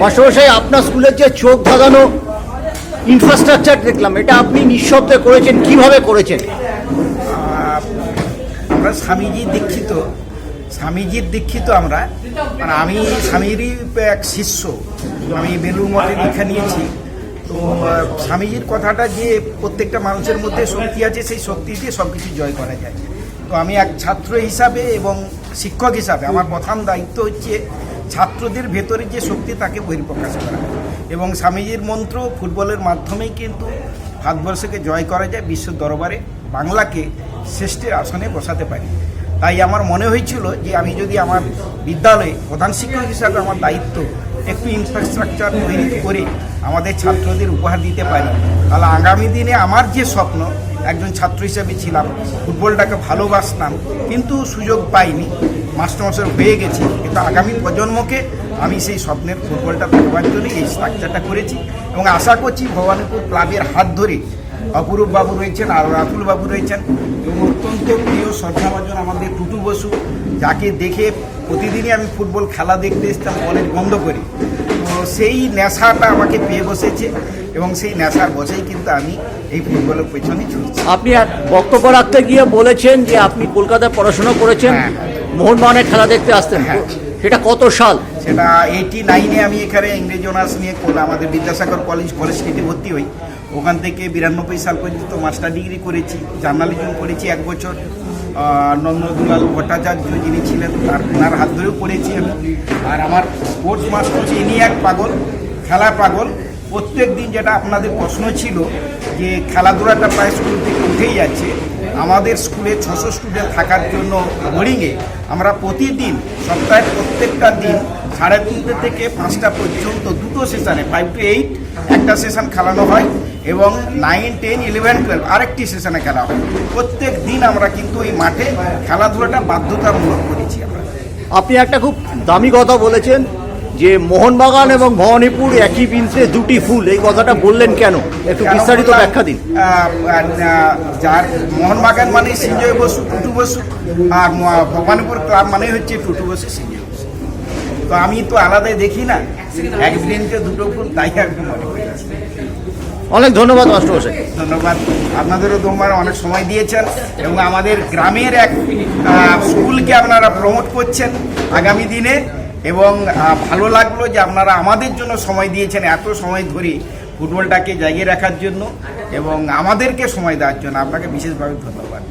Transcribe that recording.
মাস্টারমশাই আপনার স্কুলের যে চোখ ধাঁধানো ইনফ্রাস্ট্রাকচার দেখলাম, এটা আপনি নিঃশব্দে করেছেন, কীভাবে করেছেন? আমরা স্বামীজি দীক্ষিত, স্বামীজির দীক্ষিত আমরা মানে আমি স্বামীরই এক শিষ্য, আমি বেলুর মঠে দীক্ষা নিয়েছি। তো স্বামীজির কথাটা যে প্রত্যেকটা মানুষের মধ্যে শক্তি আছে, সেই শক্তি দিয়ে সব কিছু জয় করা যায়। তো আমি এক ছাত্র হিসাবে এবং শিক্ষক হিসাবে, আমার প্রথম দায়িত্ব হচ্ছে ছাত্রদের ভেতরে যে শক্তি তাকে বহির্প্রকাশ করা এবং স্বামীজির মন্ত্র ফুটবলের মাধ্যমেই কিন্তু ভারতবর্ষকে জয় করা যায়, বিশ্ব দরবারে বাংলাকে শ্রেষ্ঠের আসনে বসাতে পারি। তাই আমার মনে হয়েছিল যে আমি যদি আমার বিদ্যালয়ে প্রধান শিক্ষক হিসাবে আমার দায়িত্ব একটু ইনফ্রাস্ট্রাকচার তৈরি করে আমাদের ছাত্রদের উপহার দিতে পারি, তাহলে আগামী দিনে আমার যে স্বপ্ন একজন ছাত্র হিসেবে ছিলাম, ফুটবলটাকে ভালোবাসতাম, কিন্তু সুযোগ পাইনি। মাস্টারমাস্টার হয়ে গেছি, কিন্তু আগামী প্রজন্মকে আমি সেই স্বপ্নের ফুটবলটা দেওয়ার জন্য এই স্ট্রাকচারটা করেছি এবং আশা করছি ভবানীপুর ক্লাবের হাত ধরে অপরূপ বাবু রয়েছেন আর রাতুল বাবু রয়েছেন এবং অত্যন্ত প্রিয় শ্রদ্ধাভাজন আমাদের টুটু বসু, যাকে দেখে প্রতিদিনই আমি ফুটবল খেলা দেখতে এসতাম কলেজ বন্ধ করি। সেই নেশাটা আমাকে পেয়ে বসেছে এবং সেই নেশার বসেই কিন্তু আমি এই ফুটবলের পেছনে ছুটছি আপনি এক বক্তব্য রাখতে গিয়ে বলেছেন যে আপনি কলকাতায় পড়াশোনা করেছেন হ্যাঁ। মোহনবাগানের খেলা দেখতে আসতেন হ্যাঁ। সেটা কত সাল সেটা এইটি নাইনে আমি এখানে ইংরেজি অনার্স নিয়ে করলাম আমাদের বিদ্যাসাগর কলেজ কলেজ স্ট্রিটে ভর্তি হই। ওখান থেকে বিরানব্বই সাল পর্যন্ত মাস্টার ডিগ্রি করেছি জার্নালিজম করেছি এক বছর। নন্দুলাল ভট্টাচার্য যিনি ছিলেন, তার ওনার হাত ধরেও পড়েছি আমি। আর আমার স্পোর্টস মাস্টার ইনি এক পাগল খেলা পাগল। প্রত্যেক দিন যেটা আপনাদের প্রশ্ন ছিল যে খেলাধুলাটা প্রায় স্কুল থেকে উঠেই যাচ্ছে, আমাদের স্কুলে ছশো স্টুডেন্ট থাকার জন্য বোর্ডিংয়ে আমরা প্রতিদিন সপ্তাহের প্রত্যেকটা দিন সাড়ে তিনটে থেকে পাঁচটা পর্যন্ত দুটো সেশানে ফাইভ টু এইট একটা সেশন খেলানো হয় এবং নাইন টেন ইলেভেন টুয়েলভ আরেকটি সেশনে খেলা হয়। প্রত্যেক দিন আমরা কিন্তু এই মাঠে খেলাধুলাটা বাধ্যতামূলক করেছি আমরা। আপনি একটা খুব দামি কথা বলেছেন যে মোহনবাগান এবং ভবানীপুর একই বিনসে দুটি ফুল এই কথাটা বললেন কেন? একটু বিস্তারিত ব্যাখ্যা দিন। যার মোহনবাগান মানে সিঞ্জয় বসু টুটু বসু আর ভবানীপুর ক্লাব মানে হচ্ছে টুটু বসু সিঞ্জয় বসু। তো আমি তো আলাদাই দেখি না এক ব্রেনকে দুটো ফুল তাই আমি মনে করেছি অনেক ধন্যবাদ মাস্টারমশাই। ধন্যবাদ। আপনাদেরও তোমার অনেক সময় দিয়েছেন এবং আমাদের গ্রামের এক স্কুলকে আপনারা প্রমোট করছেন। আগামী দিনে এবং ভালো লাগল যে আপনারা আমাদের জন্য সময় দিয়েছেন, এত সময় ধরে ফুটবলটাকে জাগিয়ে রাখার জন্য এবং আমাদেরকে সময় দেওয়ার জন্য। আপনাকে বিশেষভাবে ধন্যবাদ।